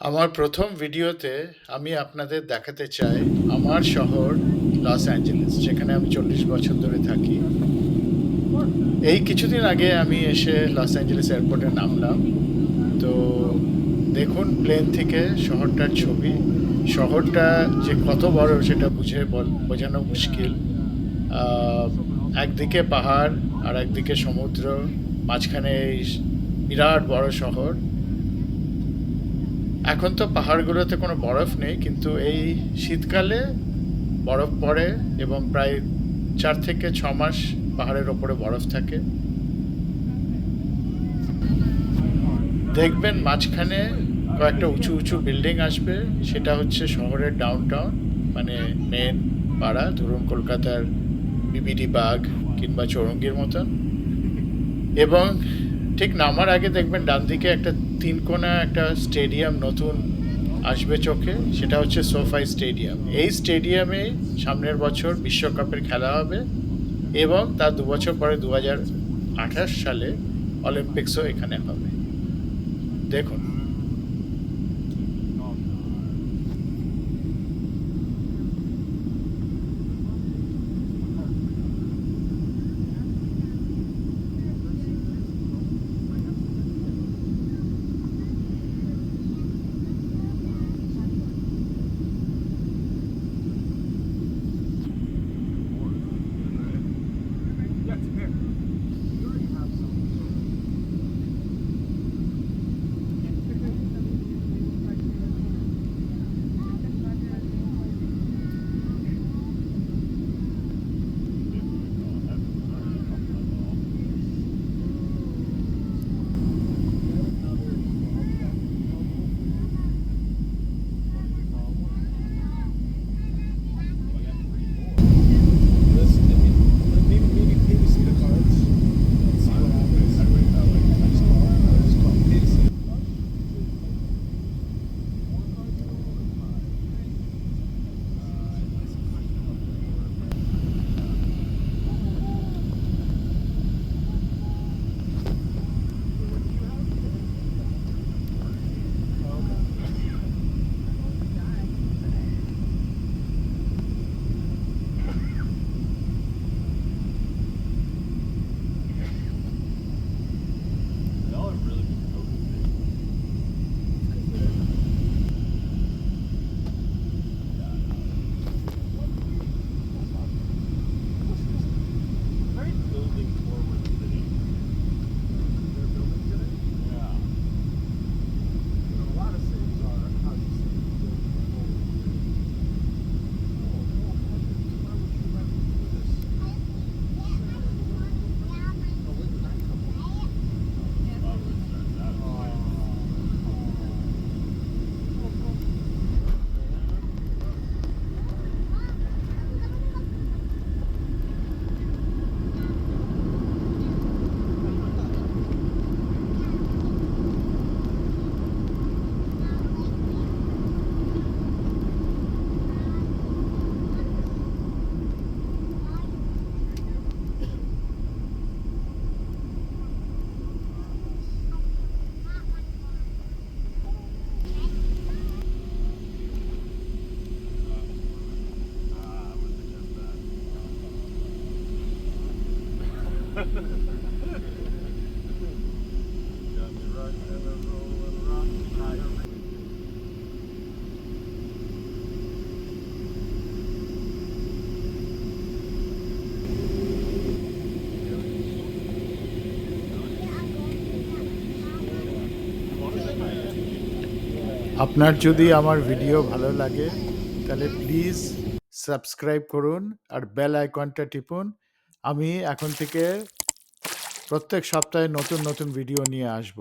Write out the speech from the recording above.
আমার প্রথম ভিডিওতে আমি আপনাদের দেখাতে চাই আমার শহর লস অ্যাঞ্জেলেস, যেখানে আমি চল্লিশ বছর ধরে থাকি। এই কিছুদিন আগে আমি এসে লস অ্যাঞ্জেলেস এয়ারপোর্টে নামলাম। তো দেখুন, প্লেন থেকে শহরটার ছবি। শহরটা যে কত বড় সেটা বুঝে বোঝানো মুশকিল। একদিকে পাহাড় আর একদিকে সমুদ্র, মাঝখানে এই বিরাট বড় শহর। এখন তো পাহাড়গুলোতে কোনো বরফ নেই, কিন্তু এই শীতকালে বরফ পড়ে এবং প্রায় চার থেকে ছ মাস পাহাড়ের ওপরে বরফ থাকে। দেখবেন মাঝখানে কয়েকটা উঁচু উঁচু বিল্ডিং আসবে, সেটা হচ্ছে শহরের ডাউন টাউন মানে মেন পাড়া, ধরুন কলকাতার বিবিডি বাঘ কিংবা চৌরঙ্গির মতন। এবং ঠিক নামার আগে দেখবেন ডান দিকে একটা তিন কোনা একটা স্টেডিয়াম নতুন আসবে চোখে, সেটা হচ্ছে সোফাই স্টেডিয়াম। এই স্টেডিয়ামে সামনের বছর বিশ্বকাপের খেলা হবে এবং তার দু বছর পরে দু হাজার আঠাশ সালে অলিম্পিক্সও এখানে হবে। দেখুন আপনার যদি আমার ভিডিও ভালো লাগে, তাহলে প্লিজ সাবস্ক্রাইব করুন আর বেল আইকনটা টিপুন। আমি এখন থেকে প্রত্যেক সপ্তাহে নতুন নতুন ভিডিও নিয়ে আসব।